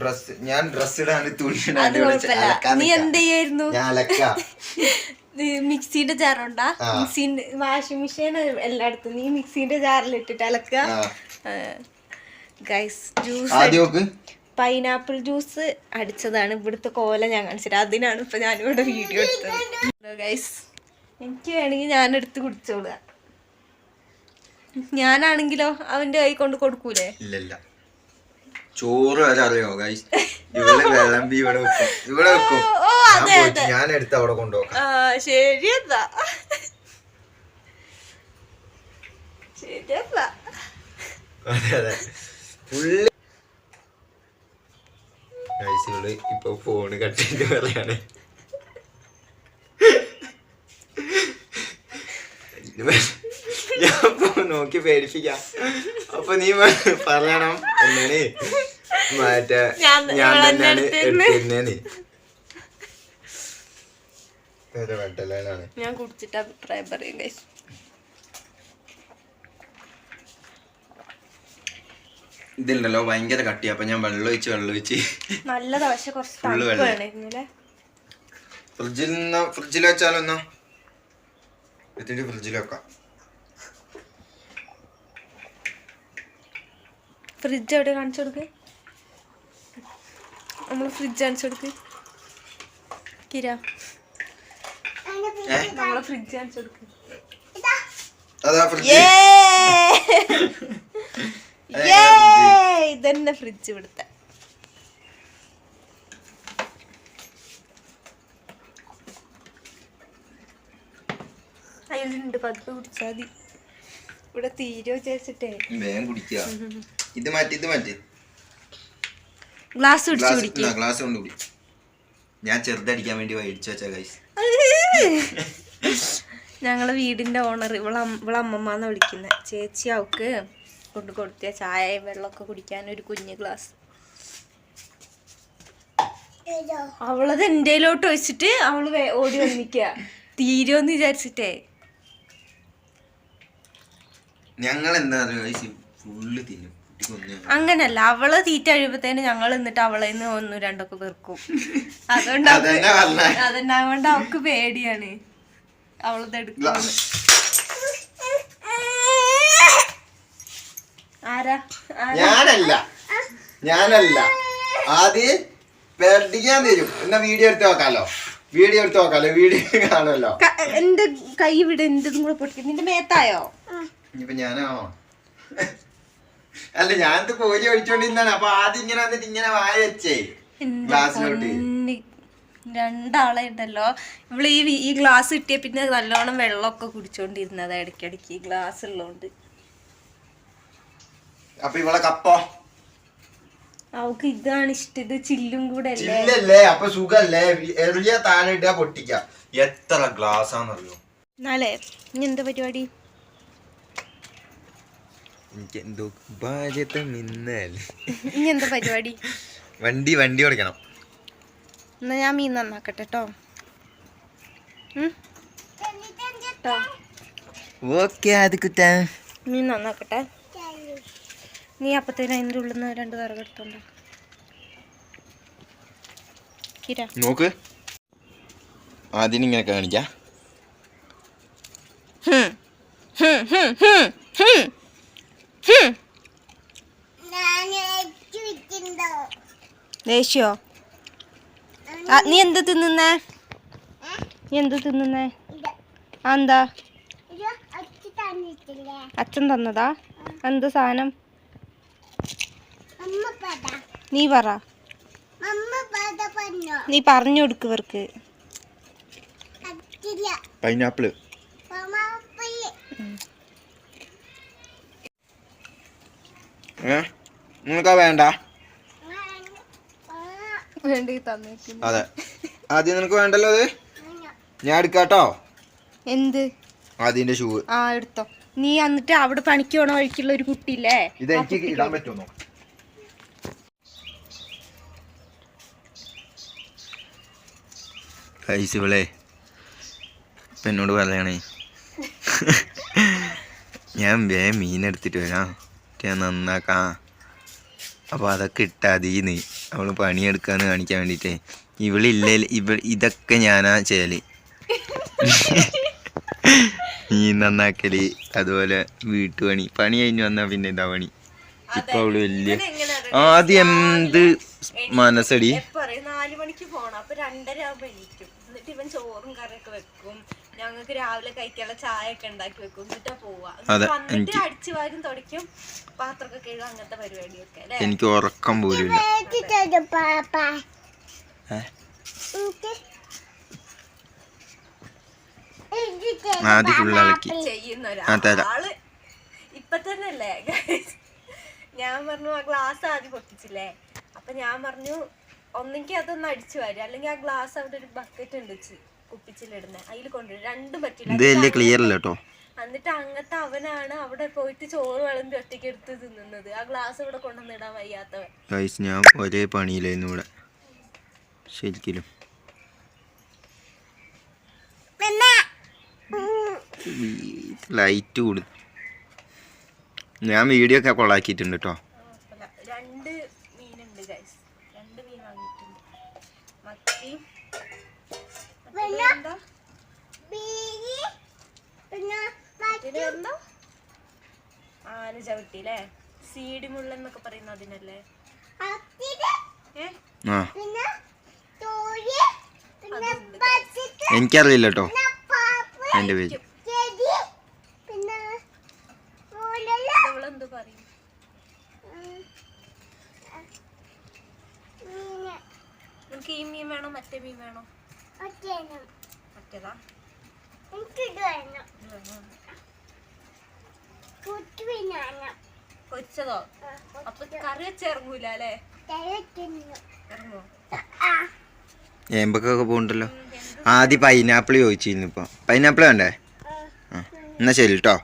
Dress ഞാൻ dress ഇടാൻ തുണി ഇടാൻ അലക്കാൻ നീ. എന്ത് ചെയ്യായിരുന്നു? ഞാൻ അലക്ക. മിക്സിന്റെ ജാറുണ്ടാ. മിക്സിന്റെ വാഷിംഗ് മെഷീൻ എല്ലായിടത്തും നീ മിക്സിന്റെ ജാറിലിട്ടിട്ട് അലക്കുക അലക്ക ഗൈസ് ജ്യൂസ് പൈനാപ്പിൾ ജ്യൂസ് അടിച്ചതാണ് ഇവിടുത്തെ കോല ഞാൻ കാണിച്ചിട്ട്. അതിനാണ് ഇപ്പൊ ഞാനിവിടെ വീഡിയോ എടുത്തത്. ഗൈസ് എനിക്ക് വേണമെങ്കിൽ ഞാൻ എടുത്ത് കുടിച്ചോളുക. ഞാനാണെങ്കിലോ അവന്റെ കൈ കൊണ്ട് കൊടുക്കൂലേ? ഇല്ലല്ല ചോറ് വരെ അറിയോ ഗൈസ് ഇവിടെ വിളമ്പി ഇവിടെ വെക്കും. ഇവിടെ വെക്കും. ഞാൻ പോയിട്ട് ഞാൻ എടുത്ത് അവിടെ കൊണ്ടുപോക്കാം. ആ ശരിയെന്നാ ശരിയെന്നാ അതെ അതെ. ഫുള്ള് ഗൈസ് ഇവൾ ഇപ്പൊ ഫോണ് കട്ടിട്ട് പറയാണ്. ഞാൻ നോക്കി പേടിപ്പിക്കാം അപ്പൊ നീ പറയണം എന്നാണ് മറ്റേ ഞാൻ- തന്നെയാണ് എടുത്തിരുന്നെ. എടുത്തിരുന്നേന്ന് ഞാൻ കുടിച്ചിട്ട് അഭിപ്രായം പറയും ഗൈസ് ഇതിലുണ്ടല്ലോ ഭയങ്കര കട്ടി അപ്പൊ ഞാൻ വെള്ളം ഒഴിച്ച് വെള്ളം ഒഴിച്ച്. നല്ലതാ പക്ഷെ കുറച്ച് ഫ്രിഡ്ജിൽ നിന്ന് ഫ്രിഡ്ജിൽ വെച്ചാലൊന്നോ എത്തിട്ട് ഫ്രിഡ്ജിൽ വെക്കാം. ഫ്രിഡ്ജ് എവിടെ കാണിച്ചു കൊടുക്ക്? നമ്മൾ ഫ്രിഡ്ജ് കാണിച്ചു കൊടുക്ക് കിര നമ്മളെ ഫ്രിഡ്ജ് കാണിച്ചു കൊടുക്ക് ഇതന്നെ ഫ്രിഡ്ജ് ഇവിടുത്തെ. അതിലുണ്ട് പതുക്കെ കുടിച്ചാൽ മതി. ഇവിടെ തീരോ വിചാരിച്ചിട്ടേ. വേഗം കുടിക്കുക. ഇത് മാറ്റി ഇത് മാറ്റി. ഗ്ലാസ് പിടിച്ച് ഗ്ലാസ് കുടിക്കും ഗ്ലാസ് കൊണ്ട് കുടി. ഞാൻ ചെറുതടിക്കാൻ വേണ്ടി മേടിച്ചു വെച്ച ഗൈസ് ഞങ്ങളെ വീടിന്റെ ഓണർ ഇവളെ ഇവള അമ്മമ്മന്ന് വിളിക്കുന്നത് ചേച്ചി അവക്ക് കൊണ്ട് കൊടുത്തിയ ചായയും വെള്ളമൊക്കെ കുടിക്കാൻ ഒരു കുഞ്ഞു ഗ്ലാസ് അവളത് എന്തേലോട്ട് വെച്ചിട്ട് അവൾ ഓടി വന്നിക്ക തീരുമെന്ന് വിചാരിച്ചിട്ടേ. ഞങ്ങൾ എന്താ ഫുള്ള് തിന്നും അങ്ങനല്ല അവൾ തീറ്റ കഴിയുമ്പത്തേന് ഞങ്ങൾ എന്നിട്ട് അവളെ നിന്ന് ഒന്നും രണ്ടൊക്കെ വെറുക്കും അതുകൊണ്ട് അതുകൊണ്ട് അവക്ക് പേടിയാണ്. അവളത് എടുക്കും ആരാ? ഞാനല്ല. ഞാനല്ല. ആദ്യം പേടിക്കാൻ തരും എന്നാ വീഡിയോ എടുത്ത് നോക്കാലോ? വീഡിയോ എടുത്ത് നോക്കാലോ? വീഡിയോ കാണുമല്ലോ? എന്റെ കൈ ഇവിടെ എന്തും കൂടെ പൊട്ടിക്കും. നിന്റെ മേത്തായോ? ഇനിയിപ്പൊ ഞാനാണോ? അല്ല ഞാൻ കോലി ഒഴിച്ചോണ്ടിരുന്നാണ് അപ്പൊ ആദ്യം ഇങ്ങനെ വന്നിട്ട് ഇങ്ങനെ വായ വെച്ചേ. ഗ്ലാസ്സിലോട്ട്. രണ്ടാളെ ഉണ്ടല്ലോ. ഇവൾ ഈ ഈ ഗ്ലാസ് കിട്ടിയ പിന്നെ നല്ലോണം വെള്ളമൊക്കെ കുടിച്ചോണ്ടിരുന്നത് ഇടയ്ക്കിടയ്ക്ക് ഈ ഗ്ലാസ് ഉള്ളതുകൊണ്ട് അപ്പൊ ഇവളെ കപ്പോ? അവക്ക് ഇതാണ് ഇഷ്ടം. ഇത് ചില്ലും കൂടെ അല്ലേ? ചില്ലല്ലേ? അപ്പൊ സുഖല്ലേ? എറിയ താഴെ പൊട്ടിക്ക. എത്ര ഗ്ലാസ് ആണെന്നറിയോ എന്നാലേ ഇനി എന്താ പരിപാടി? എനിക്ക് എന്തോ ഭാര്യത്തെ മിന്നൽ. ഇനി എന്താ പരിപാടി? വണ്ടി വണ്ടി ഓടിക്കണം. എന്നാ ഞാൻ മീൻ നന്നാക്കട്ടെ കേട്ടോ ഓക്കെ അത് കുറ്റാ മീൻ നന്നാക്കട്ടെ. നീ അപ്പത്തേനും അതിന്റെ ഉള്ളിൽ നിന്ന് രണ്ട് വിറക് എടുത്തോണ്ടോ കിര. നോക്ക്. ആദ്യം ഇങ്ങനെ കാണിക്ക. ഹും, ഹും, ഹും, ഹും. ഹും. ദേഷ്യോ? നീ എന്ത് തിന്നുന്നേ? നീ എന്ത് തിന്നുന്നേ? എന്താ? അച്ഛൻ തന്നതാ? എന്ത് സാധനം? നീ പറ. നീ പറഞ്ഞു കൊടുക്ക് ഇവർക്ക്. പൈനാപ്പിൾ. നിങ്ങൾക്കാ വേണ്ട. വേണ്ടി തന്നേക്കുന്നു അതെ. ആദ്യം നിനക്ക് വേണ്ടല്ലോ അത്? ഞാൻ എടുക്കാട്ടോ. എന്ത്? ആദ്യന്റെ ഷൂ. ആ എടുത്തോ. നീ എന്നിട്ട് അവിടെ പണിക്ക് പോണ വഴിക്കുള്ള ഒരു കുട്ടിയില്ലേ? ഇത് എനിക്ക് ഇടാൻ പറ്റുമോ പൈസ ഇവളെ ഇപ്പൊ എന്നോട് പറയണേ. ഞാൻ വേ മീൻ എടുത്തിട്ട് വരാം. ഞാൻ നന്നാക്കാം. അപ്പോൾ അതൊക്കെ ഇട്ടാതീന്ന് അവൾ പണിയെടുക്കാന്ന് കാണിക്കാൻ വേണ്ടിയിട്ടേ ഇവളില്ല ഇവ ഇതൊക്കെ ഞാനാ ചെയ്യൽ. നീ നന്നാക്കൽ അതുപോലെ വീട്ടുപണി. പണി കഴിഞ്ഞ് വന്നാൽ പിന്നെ ഇതാ പണി. ഇപ്പൊ അവൾ വലിയ ആദ്യം എന്ത് മനസ്സടി? നാല് മണിക്ക് പോണം. അപ്പൊ രണ്ടര ആവുമ്പോ എണീക്കും. എന്നിട്ട് ഇവൻ ചോറും കറിയൊക്കെ വെക്കും. ഞങ്ങൾക്ക് രാവിലെ കഴിക്കാനുള്ള ചായ ഒക്കെ ഉണ്ടാക്കി വെക്കും. എന്നിട്ടാ പോവാ. വന്നിട്ട് അടിച്ചു വാരും തുടയ്ക്കും. പാത്രമൊക്കെ കഴുകും അങ്ങനത്തെ പരിപാടിയൊക്കെ എനിക്ക് ഉറക്കം പോലും? ആദ്യം ഫുള്ള് ഇളക്കി. ഇപ്പൊ തന്നെ അല്ലേ? ഞാൻ പറഞ്ഞു ആ ഗ്ലാസ് ആദ്യം പൊട്ടിച്ചില്ലേ? അപ്പൊ ഞാൻ പറഞ്ഞു ഒന്നെങ്കിൽ അതൊന്ന് അടിച്ചു വരും. അല്ലെങ്കിൽ ആ ഗ്ലാസ് അവിടെ ഒരു ബക്കറ്റ് ഉണ്ട് ചി- കുപ്പിച്ചിലിടുന്നെ. അതിൽ കൊണ്ടുവരും. രണ്ടും പറ്റില്ല. ക്ലിയർ അല്ല കേട്ടോ എന്നിട്ട് അങ്ങനത്തെ അവനാണ് അവിടെ പോയിട്ട് ചോറ് വിളമ്പി ഒറ്റയ്ക്ക് എടുത്ത് തിന്നുന്നത്. ആ ഗ്ലാസ് ഇവിടെ കൊണ്ടുവന്നിടാൻ വയ്യാത്തവൻ. ഞാൻ ഒരേ പണിയിലായിരുന്നു ഇവിടെ. ശരിക്കും ലൈറ്റ് കൂടും ഞാൻ വീഡിയോ ഒക്കെ കൊളാക്കിയിട്ടുണ്ട് കേട്ടോ. രണ്ട് മീനുണ്ട് ഗൈസ് രണ്ട് മീൻ വാങ്ങിയിട്ടുണ്ട്. മത്തി? ആന ചവിട്ടി അല്ലേ സീഡി മുള്ളെന്നൊക്കെ പറയുന്ന അതിനല്ലേ? എനിക്കറിയില്ല കേട്ടോ എന്റെ പേര് അവളെന്ത് പറയും നിനക്ക് ഈ മീൻ വേണോ മറ്റേ മീൻ വേണോ? മറ്റേതാ? പൊരിച്ചതോ? അപ്പൊ കറി വെച്ചിറങ്ങൂല അല്ലേ? ഇറങ്ങോ? ഏമ്പക്കൊക്കെ പോകണ്ടല്ലോ ആദ്യം പൈനാപ്പിൾ ചോദിച്ചിരുന്നു ഇപ്പൊ. പൈനാപ്പിൾ വേണ്ടേ? എന്നാ ശരി കേട്ടോ